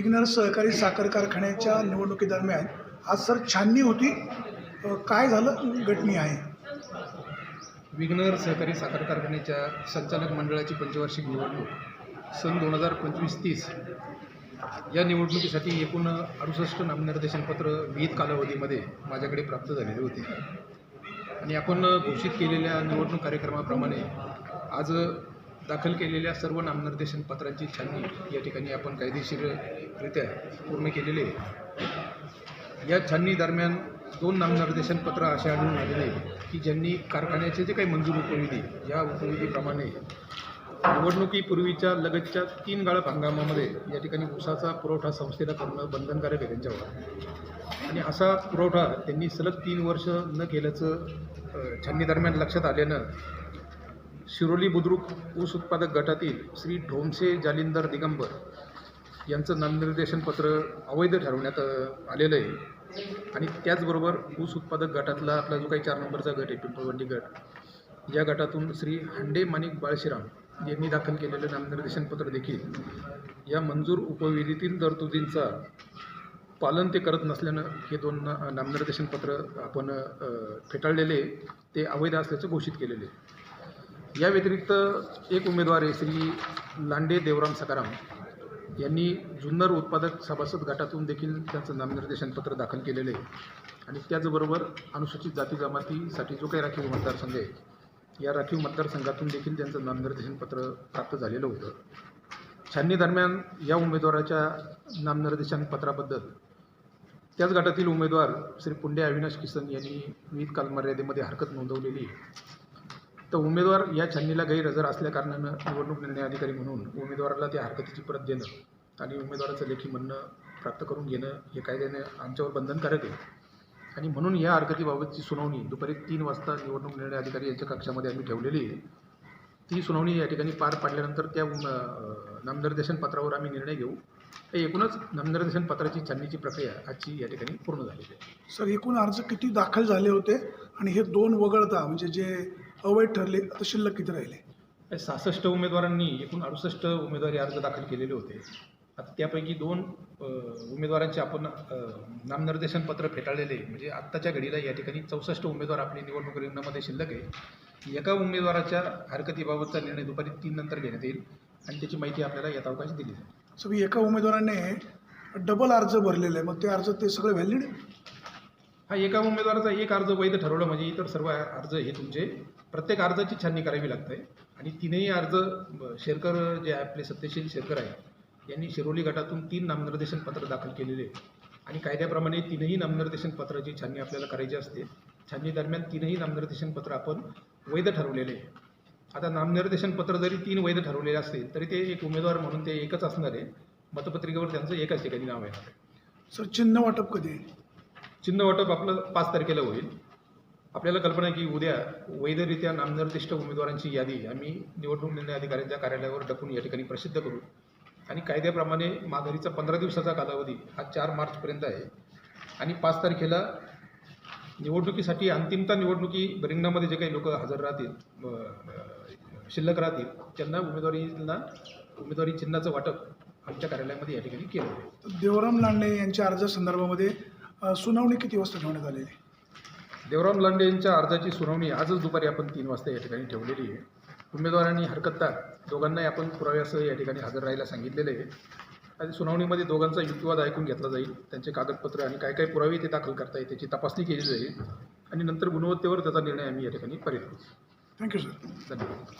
विघ्नर सहकारी साखर कारखान्याच्या निवडणुकीदरम्यान आज सर छाननी होती. काय झालं? घटनी आहे. विघ्नर सहकारी साखर कारखान्याच्या संचालक मंडळाची पंचवार्षिक निवडणूक सन दोन हजार पंचवीस तीस या निवडणुकीसाठी एकूण अडुसष्ट नामनिर्देशनपत्र विहित कालावधीमध्ये माझ्याकडे प्राप्त झालेले होते. आणि आपण घोषित केलेल्या निवडणूक कार्यक्रमाप्रमाणे आज दाखल केलेल्या सर्व नामनिर्देशन पत्रांची छाननी या ठिकाणी आपण कायदेशीररित्या पूर्ण केलेली आहे. या छाननी दरम्यान दोन नामनिर्देशन पत्र असे आढळून आलेले की ज्यांनी कारखान्याचे जे काही मंजूर उपविधी या उपविधीप्रमाणे निवडणुकीपूर्वीच्या लगतच्या तीन गाळप हंगामामध्ये या ठिकाणी ऊसाचा पुरवठा संस्थेला करणं बंधनकारक आहे त्यांच्यावर. आणि असा पुरवठा त्यांनी सलग तीन वर्ष न केल्याचं छाननी दरम्यान लक्षात आल्यानं शिरोली बुद्रुक ऊस उत्पादक गटातील श्री ढोमसे जालिंदर दिगंबर यांचं नामनिर्देशन पत्र अवैध ठरवण्यात आलेलं आहे आणि त्याचबरोबर ऊस उत्पादक गटातला आपला जो काही चार नंबरचा गट आहे पिंपळवंडी गट या गटातून श्री हंडे माणिक बाळशिराम यांनी दाखल केलेलं नामनिर्देशन पत्र देखील या मंजूर उपविधीतील तरतुदींचा पालन ते करत नसल्यानं हे दोन नामनिर्देशन पत्र आपण फेटाळलेले ते अवैध असल्याचं घोषित केलेले आहे. या व्यतिरिक्त एक उमेदवार आहे श्री लांडे देवराम सकाराम. यांनी जुन्नर उत्पादक सभासद गटातून देखील त्यांचं नामनिर्देशन पत्र दाखल केलेलं आहे. आणि त्याचबरोबर अनुसूचित जाती जमातीसाठी जो काही राखीव मतदारसंघ आहे या राखीव मतदारसंघातून देखील त्यांचं नामनिर्देशन पत्र प्राप्त झालेलं होतं. छाननी दरम्यान या उमेदवाराच्या नामनिर्देशन पत्राबद्दल त्याच गटातील उमेदवार श्री पुंडे अविनाश किसन यांनी विविध कालमर्यादेमध्ये हरकत नोंदवलेली आहे. तर उमेदवार या छाननीला गैरहजर असल्याकारणानं निवडणूक निर्णय अधिकारी म्हणून उमेदवाराला त्या हरकतीची परत देणं आणि उमेदवाराचं लेखी म्हणणं प्राप्त करून घेणं हे कायद्यानं आमच्यावर बंधनकारक आहे. आणि म्हणून या हरकतीबाबतची सुनावणी दुपारी तीन वाजता निवडणूक निर्णय अधिकारी यांच्या कक्षामध्ये आम्ही ठेवलेली आहे. ती सुनावणी या ठिकाणी पार पाडल्यानंतर त्या नामनिर्देशन पत्रावर आम्ही निर्णय घेऊ. तर एकूणच नामनिर्देशन पत्राची छाननीची प्रक्रिया आजची या ठिकाणी पूर्ण झालेली आहे. सर एकूण अर्ज किती दाखल झाले होते? आणि हे दोन वगळता म्हणजे जे अवैध ठरले आता शिल्लक किती राहिले? सहासष्ट उमेदवारांनी एकूण अडुसष्ट उमेदवारी अर्ज दाखल केलेले होते. आता त्यापैकी दोन उमेदवारांचे आपण नामनिर्देशन पत्र फेटाळलेले. म्हणजे आत्ताच्या घडीला या ठिकाणी चौसष्ट उमेदवार आपली निवडणूक रिंगणामध्ये शिल्लक आहे. एका उमेदवाराच्या हरकतीबाबतचा निर्णय दुपारी तीन नंतर घेण्यात येईल आणि त्याची माहिती आपल्याला यात अवकाश दिली जाईल. सर एका उमेदवाराने डबल अर्ज भरलेले आहे मग ते अर्ज ते सगळे व्हॅलिड हा एका उमेदवाराचा एक अर्ज वैध ठरवलं म्हणजे इतर सर्व अर्ज हे तुमचे. प्रत्येक अर्जाची छाननी करावी लागते. आणि तीनही अर्ज शेरकर जे आपले सत्यशील शेरकर आहे यांनी शिरोली गटातून तीन नामनिर्देशन पत्र दाखल केलेले. आहे. आणि कायद्याप्रमाणे तीनही नामनिर्देशन पत्राची छाननी आपल्याला करायची असते. छाननी दरम्यान तीनही नामनिर्देशन पत्र आपण वैध ठरवलेले. आहे आता नामनिर्देशन पत्र जरी तीन वैध ठरवलेले असतील तरी ते एक उमेदवार म्हणून ते एकच असणार आहे. मतपत्रिकेवर त्यांचं एकाच ठिकाणी नाव येणार आहे. सर चिन्ह वाटप कधी? आहे चिन्ह वाटप आपलं पाच तारखेला होईल. आपल्याला कल्पना आहे की उद्या वैधरित्या नामनिर्दिष्ट उमेदवारांची यादी आम्ही निवडणूक निर्णय अधिकाऱ्यांच्या कार्यालयावर डकून या ठिकाणी प्रसिद्ध करू. आणि कायद्याप्रमाणे माघारीचा पंधरा दिवसाचा कालावधी हा चार मार्चपर्यंत आहे. आणि पाच तारखेला निवडणुकीसाठी अंतिमता निवडणुकी बरिंगणामध्ये जे काही लोक हजर राहतील शिल्लक राहतील त्यांना उमेदवारीला उमेदवारी चिन्हाचं वाटप आमच्या कार्यालयामध्ये या ठिकाणी केलं देवराम लांडे यांच्या अर्जासंदर्भामध्ये संदर्भामध्ये सुनावणी किती वाजता ठेवण्यात आलेली आहे? देवराम लांडे यांच्या अर्जाची सुनावणी आजच दुपारी आपण तीन वाजता या ठिकाणी ठेवलेली आहे. उमेदवारांनी हरकतदार दोघांनाही आपण पुराव्यासह या ठिकाणी हजर राहायला सांगितलेले आहे. आणि सुनावणीमध्ये दोघांचा युक्तिवाद ऐकून घेतला जाईल. त्यांचे कागदपत्र आणि काय काय पुरावे ते दाखल करता येईल त्याची तपासणी केली जाईल आणि नंतर गुणवत्तेवर त्याचा निर्णय आम्ही या ठिकाणी पर्यंत थँक्यू सर धन्यवाद.